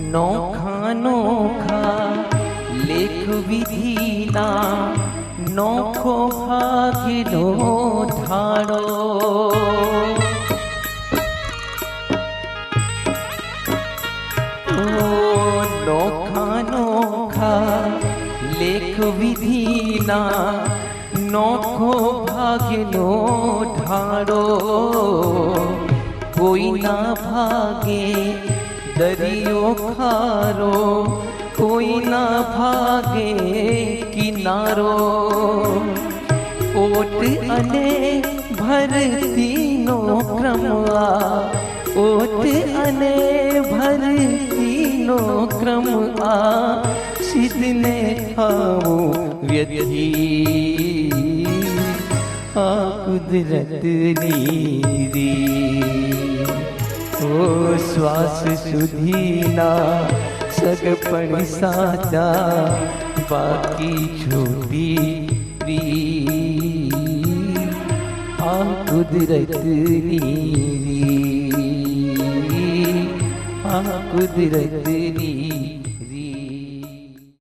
नौ खानो खा लेख विधीला नौखो भागिलो ठाड़ो नौखा खा लेख विधीला नौखो नो ठाड़ो कोई ना भागे दरियो खारो, कोई ना भागे किनारो। ओट अने भर तीनों क्रमवा, ओट अने भर तीनों क्रमवा सिदने खाओ व्यधि आ कुदरत नीरी। श्वास सुधीना सगपण साचा बाकी छोटी आ कुदरत नीरी आ कुदरत नीरी।